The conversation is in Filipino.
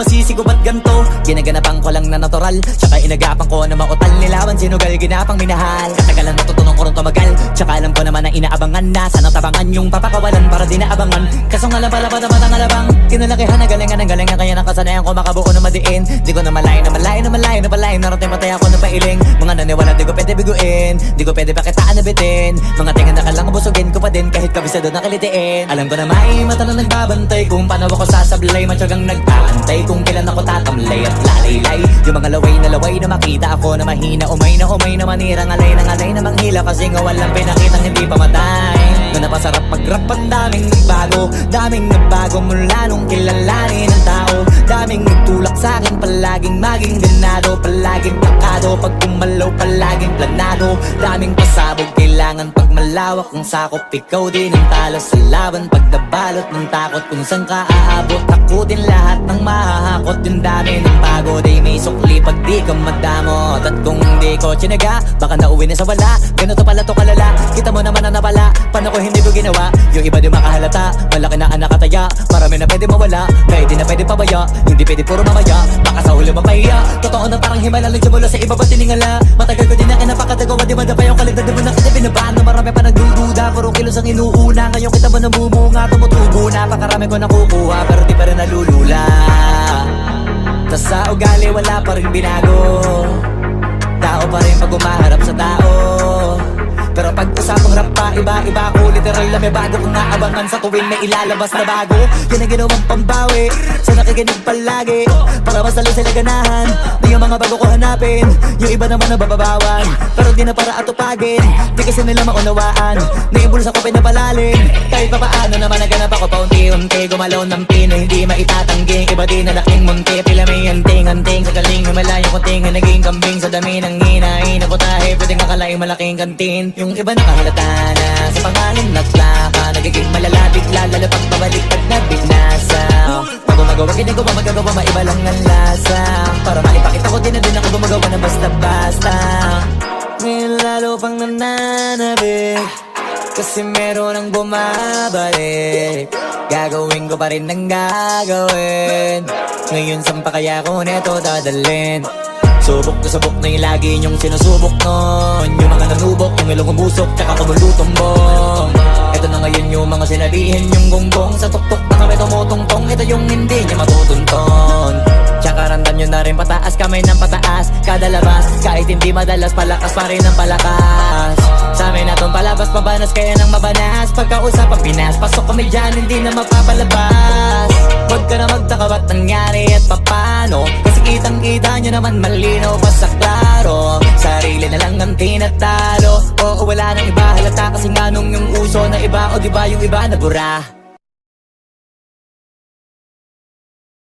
sinisisi ko ba't ganto. Ginaganapan ko lang na natural. Tsaka inagapan ko na mautal. Nilawan Sinugal ginapang minahal. Katagalan natutunan ko rin tumagal. Tsaka alam ko naman na inaabangan na. Sana tabangan yung papakawalan para di naabangan Kaso nga lang pala pa naman ang alabang Kinalakihan na galingan ang galingan. Kaya nakasanayan ko makabuo na madiin. Di ko na malayo na malayo na malayo na malayo Narating patay ako na pailing. Mga naniwala di ko pwede biguin. Di ko pwede pakitaan na bitin. Mga tinga na kalang busugin ko pa din. Kahit kabisado na kalitiin. Alam ko na may mata na nagbabantay. Kung paano ako sasablay Matyagang nagtaantay Kung kailan ako tatamlay at lalaylay. Yung mga laway na laway na makita ako na mahina. Umay na umay na manira Ngalay na ngalay na manghila. Kasi nga walang pinakitang hindi pa matay. Na napasarap mag-rap ang daming nagbago Daming nagbago mula nung kilalanin ng tao. Daming nagtulak sa akin Palaging maging ganado Palaging takado Pag kumalaw palaging planado. Daming pasabog Kailangan pag malawak ang sakop Ikaw din ang talo sa laban. Pag nabalot ng takot Kung saan ka aabot Ako din lahat ng mahahakot. Yung dami ng pagod Ay may sukli pag di ka madamot. At kung hindi ko tsinaga Baka nauwi na sa wala. Ganito pala to kalala Kita mo naman ang napala Paano ko hindi ko ginawa? Yung iba di makahalata Malaki na anak kataya Marami na pwede mawala di na pwede pabaya. Hindi pwede puro mamaya Baka sa huli mapahiya. Totoo na parang himala Lang mula sa iba ba tiningala? Matagal ko din na kinapakatagawa Di ba na pa yung kalidad Di mo na kita binabaan. Na marami pa nagdududa Puro kilos ang inuuna. Ngayon kita mo namumunga Tumutubo na. Pakarami ko nakukuha Pero di pa rin nalulula. Tas sa ugali wala pa rin binago. Tao pa rin pag umaharap sa tao. Pero pag usapang rap pa iba-iba ko Literal na may bago kong naabangan Sa tuwing may ilalabas na bago. Yan ang pambawi Sa nakikinig palagi. Para mas sila ganahan Na yung mga bago ko hanapin. Yung iba naman nabababawan Pero di na para atupagin. Di kasi nila maunawaan Na yung bulsa ko pinapalalim Kahit pa paano naman naganap ako paunti-unti Gumalaw ng pino hindi maitatanggi Iba din na laking munti. Pila may anting-anting Sa galing himalayo kunting Naging kambing sa dami ng Na akalaing malaking kantin. Yung iba nakahalata na. Sa pangalan naglaka Nagiging malala bigla Lalo pag pabalik pag nabinasa. Pag gumagawa ginagawa magagawa Maiba lang ang lasa. Para maipakita ko din na din ako gumagawa ng basta-basta. Ngayon lalo pang nananabik kasi meron ang bumabalik. Gagawin ko pa rin ang gagawin. Ngayon saan pa kaya ko neto dadalhin Subok na subok na yung lagi niyong sinusubok nun Yung mga nanubok, yung ilong umusok, tsaka kumulutumbong Ito na ngayon yung mga sinabihin yung gonggong Sa tuktok na kami tumutungtong, ito yung hindi niya matutunton Tsaka randan nyo na rin pataas, kamay ng pataas Kada labas, kahit hindi madalas, palakas pa rin ang palakas. Sa amin na tong palabas, pabanas kaya nang mabanas. Pagkausap ang Pinas, pasok kami dyan, hindi na mapapalabas. Huwag ka na magtaka nangyari at papano kita nyo naman malinaw pa sa klaro? Sarili na lang ang tinatalo. Oo wala nang iba. Halata kasi nga nung yung uso na iba. O di ba yung iba nabura